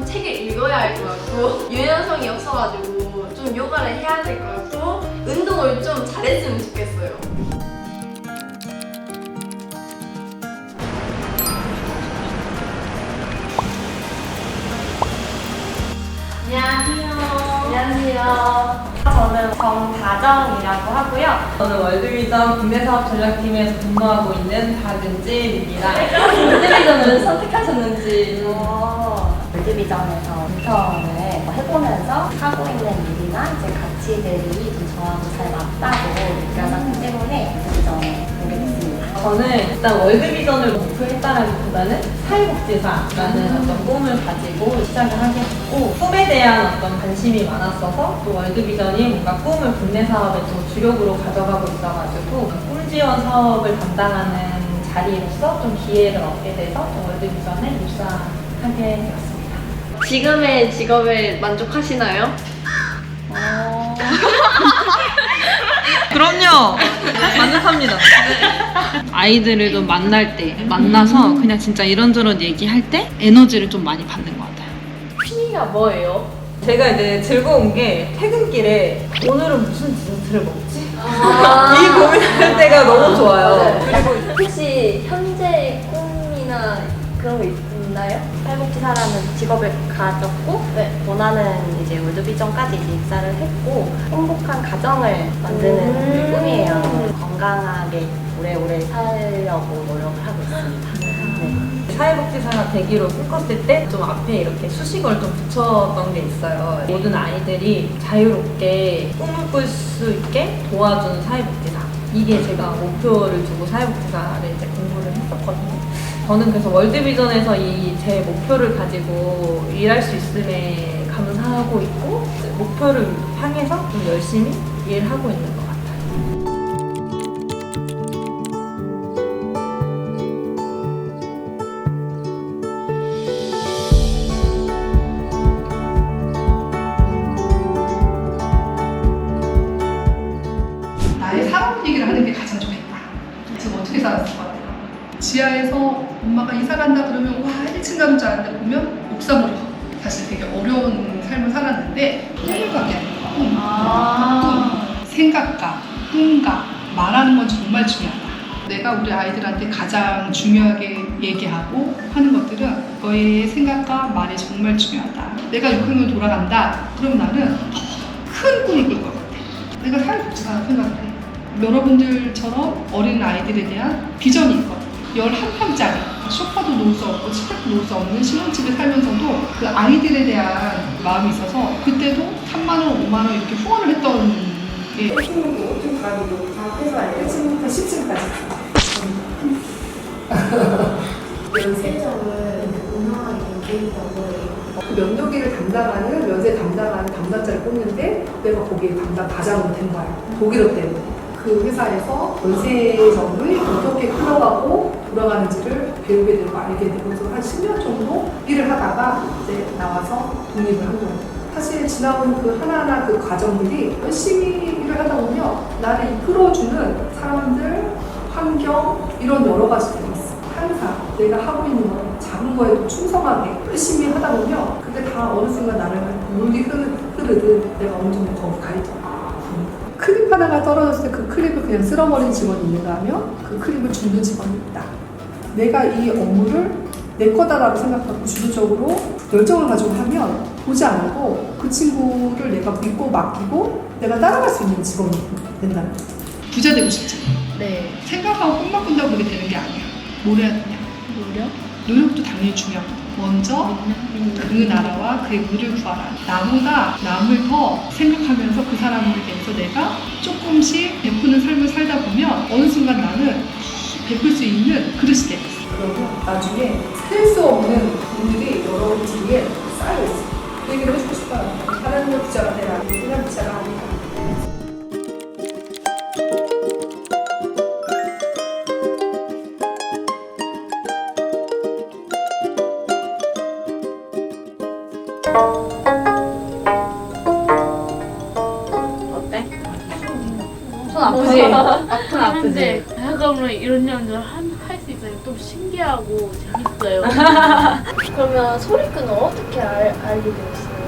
좀 책을 읽어야 할 것 같고 유연성이 없어가지고 좀 요가를 해야 될 것 같고 운동을 좀 잘했으면 좋겠어요. 안녕하세요. 안녕하세요. 저는 정다정이라고 하고요. 저는 월드비전 국내 사업 전략팀에서 근무하고 있는 박은진입니다. 월드비전을 선택하셨는지. 월드비전에서 인턴을 뭐 해보면서 하고 있는 일이나 이제 가치들이 좀 저하고 잘 맞다고 느껴졌기 때문에 월드비전에 오게 됐습니다. 저는 일단 월드비전을 목표했다라기보다는 사회복지사라는 어떤 꿈을 가지고 시작을 하게 됐고 꿈에 대한 어떤 관심이 많았어서 또 월드비전이 뭔가 꿈을 국내 사업의 또 주력으로 가져가고 있어가지고 꿈 지원 사업을 담당하는 자리로서 좀 기회를 얻게 돼서 또 월드비전에 입사하게 되었습니다. 지금의 직업에 만족하시나요? 그럼요. 만족합니다. 아이들을 좀 만날 때 만나서 그냥 진짜 이런저런 얘기할 때 에너지를 좀 많이 받는 것 같아요. 취미가 뭐예요? 제가 이제 즐거운 게 퇴근길에 오늘은 무슨 디저트를 먹지? 아. 이 고민할 때가 너무 좋아요. 그리고 혹시 현재 꿈이나 그런 거 있나요? 사회복지사라는 직업을 가졌고 네. 원하는 이제 월드비전까지 이제 입사를 했고 행복한 가정을 만드는 음. 꿈이에요. 건강하게 오래오래 살려고 노력을 하고 있습니다. 네. 사회복지사가 되기로 꿈꿨을 때 좀 앞에 이렇게 수식어를 좀 붙였던 게 있어요. 모든 아이들이 자유롭게 꿈을 꿀 수 있게 도와주는 사회복지사. 이게 제가 목표를 두고 사회복지사를 이제 공부를 했었거든요. 저는 그래서 월드비전에서 이 제 목표를 가지고 일할 수 있음에 감사하고 있고 목표를 향해서 좀 열심히 일하고 있는 것 같아요. 나의 살아온 얘기를 하는 게 가장 좋겠다. 지금 어떻게 살았을 것 같아요? 지하에서 엄마가 이사 간다 그러면 와 1층 가는 줄 알았는데 보면 옥상으로. 사실 되게 어려운 삶을 살았는데 꿈을 가게 하는 거야. 꿈. 꿈. 생각과 꿈과 말하는 건 정말 중요하다. 내가 우리 아이들한테 가장 중요하게 얘기하고 하는 것들은 너의 생각과 말이 정말 중요하다. 내가 6학년 돌아간다. 그럼 나는 더큰 꿈을 꿀 것 같아. 내가 사회복지사 생각을 해. 여러분들처럼 어린 아이들에 대한 비전이 있거든. 11평짜리 소파도 놓을 수 없고 침대도 놓을 수 없는 신혼집에 살면서도 그 아이들에 대한 마음이 있어서 그때도 3만원, 5만원 이렇게 후원을 했던 게 1층부터 10층까지. 면세점을 운영하게 된 계기가 뭐예요? 그 면도기를 담당하는 면세 담당하는 담당자를 뽑는데 내가 거기에 담당 과장으로 된 거야. 독일어 때문에. 그 회사에서 면세점을 어떻게 흘러가고 돌아가는지를 배우게 되고 알게 되고 그래서 한 10년 정도 일을 하다가 이제 나와서 독립을 한 거예요. 사실 지나온 그 하나하나 그 과정들이 열심히 일을 하다 보면 나를 이끌어주는 사람들, 환경 이런 여러 가지들이 있어. 항상 내가 하고 있는 거 작은 거에도 충성하게 열심히 하다 보면 그때 다 어느 순간 나를 물이 흐르, 흐르듯 내가 어느 정도 더 가리더라. 클립 하나가 떨어졌을 때 그 클립을 그냥 쓸어버린 직원이 있는가 하면 그 클립을 줍는 직원이 있다. 내가 이 업무를 내 거다라고 생각하고 주도적으로 열정을 가지고 하면 보지 않고 그 친구를 내가 믿고 맡기고 내가 따라갈 수 있는 직원이 된다는 거예요. 부자 되고 싶잖아. 네. 생각하고 꿈만 꾼다고 그게 되는 게 아니야. 뭘 해야 되냐? 노력? 노력도 당연히 중요하고 먼저 그 나라와 그의 물을 구하라. 나보다 남을 더 생각하면서 그 사람에 대해서 내가 조금씩 베푸는 삶을 살다 보면 어느 순간 나는 더 베풀 수 있는 그릇이 되겠어. 그러면 나중에 셀 수 없는 돈들이 여러분 뒤에 쌓여있어요. 그 얘기를 해주고 싶어요. 하나님의 부자가 되라. 그냥 부자가 아니 라. 손 아프지? 손 아프지? 대학가면 이런 연주를 한, 할수 있어요. 좀 신기하고 재밌어요. 그러면 소리꾼은 어떻게 알, 알게 되었어요?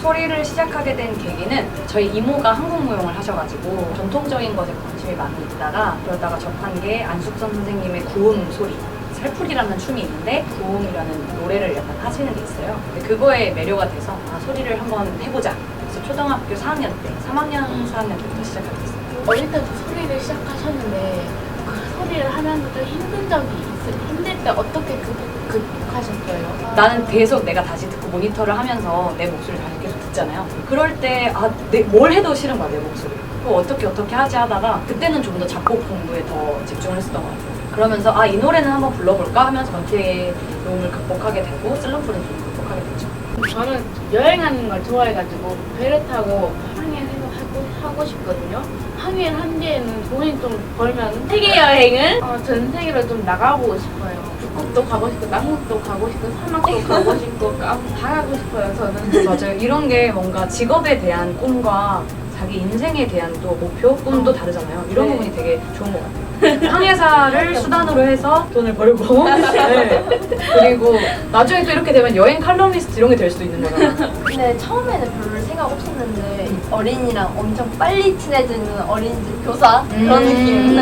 소리를 시작하게 된 계기는 저희 이모가 한국 무용을 하셔가지고 전통적인 것에 관심이 많이 있다가 그러다가 접한 게 안숙선 선생님의 구음 소리 살풀이라는 춤이 있는데 구음이라는 노래를 약간 하시는 게 있어요. 근데 그거에 매료가 돼서 아, 소리를 한번 해보자. 그래서 초등학교 4학년 때, 3학년, 4학년 때부터 시작하게 됐어요. 어릴 때부터 소리를 시작하셨는데 그 소리를 하면서 좀 힘든 적이 있어요. 힘들 때 어떻게 극복, 극복하셨어요? 나는 계속 내가 다시 듣고 모니터를 하면서 내 목소리를 다시 계속 듣잖아요. 그럴 때, 아, 내, 뭘 해도 싫은 거야, 내 목소리. 그거 어떻게 어떻게 하지 하다가 그때는 좀 더 작곡 공부에 더 집중을 했었던 것 같아요. 그러면서 아, 이 노래는 한번 불러볼까 하면서 전체의 음을 극복하게 되고 슬럼프를 좀 극복하게 됐죠. 저는 여행하는 걸 좋아해가지고 배를 타고 항해해서 하고, 싶거든요. 항해를 한 뒤에는 돈이 좀 벌면 세계 여행을 어, 전 세계로 좀 나가보고 싶어요. 북극도 가고 싶고 남극도 가고 싶고 사막도 가고 싶고 다 가고 싶어요. 저는. 맞아요. 이런 게 뭔가 직업에 대한 꿈과 자기 인생에 대한 또 목표, 꿈도 다르잖아요. 이런 네. 부분이 되게 좋은 것 같아요. 항해사를 수단으로 해서 돈을 벌고 네. 그리고 나중에 또 이렇게 되면 여행 칼럼니스트 이런 게 될 수도 있는 거잖아요. 근데 처음에는 별로 생각 없었는데 어린이랑 엄청 빨리 친해지는 어린이집 교사 그런 느낌.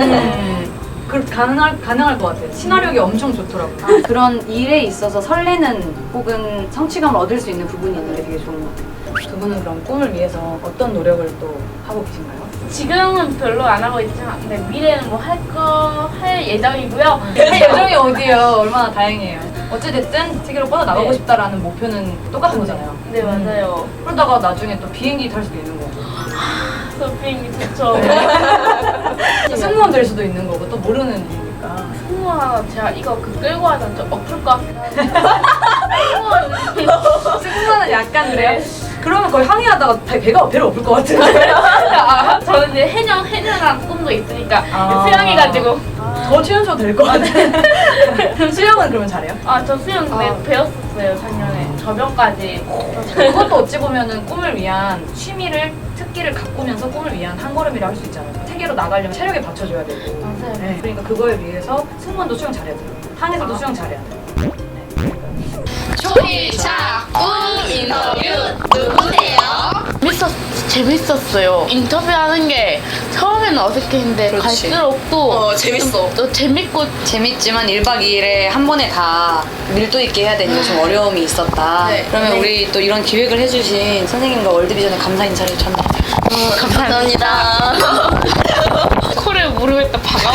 음. 그 가능할 가능할 것 같아요. 친화력이 엄청 좋더라고요. 그런 일에 있어서 설레는 혹은 성취감을 얻을 수 있는 부분이 있는 게 되게 좋은 것 같아요. 두 분은 그럼 꿈을 위해서 어떤 노력을 또 하고 계신가요? 지금은 별로 안 하고 있지만 근데 미래는 뭐 할 거 할 예정이고요. 할 예정이 어디예요? 얼마나 다행이에요. 어찌됐든 세계로 뻗어 나가고 네. 싶다라는 목표는 똑같은 거잖아요. 네 맞아요. 그러다가 나중에 또 비행기 탈 수도 있는 거고 비행기 좋죠. 또 승무원 될 수도 있는 거고 또 모르는 일이니까 승무원 제가 이거 그 끌고 하자면 좀 엎을 것 같긴 한데 승무원은 약간 그래요? 그러면 거의 항해하다가 배- 배가 배를 엎을 것 같은데 아, 저는 이제 해녀 해녀랑 꿈도 있으니까 아. 수영해가지고 더 최연소 될것 같아 수영은 그러면 잘해요? 아 저 수영 네, 아. 배웠었어요 작년에 저변까지 그것도 어찌 보면은 꿈을 위한 취미를 특기를 가꾸면서 꿈을 위한 한 걸음이라 할 수 있잖아요. 세계로 나가려면 체력에 받쳐줘야 되고. 맞아요. 네, 그러니까 그거에 위해서 승무원도 수영 잘해야 돼요. 항해서도 수영 잘해야 돼요. 재밌었 재밌었어요. 인터뷰하는 게 처음에는 어색했는데 갈수록 또 재밌어. 또 재밌고 재밌지만 1박 2일에 한 번에 다 밀도 있게 해야 되니까 좀 어려움이 있었다. 네. 그러면 우리 또 이런 기획을 해주신 선생님과 월드비전에 감사 인사를 전합니다. 감사합니다. 코를 모르겠다 박아.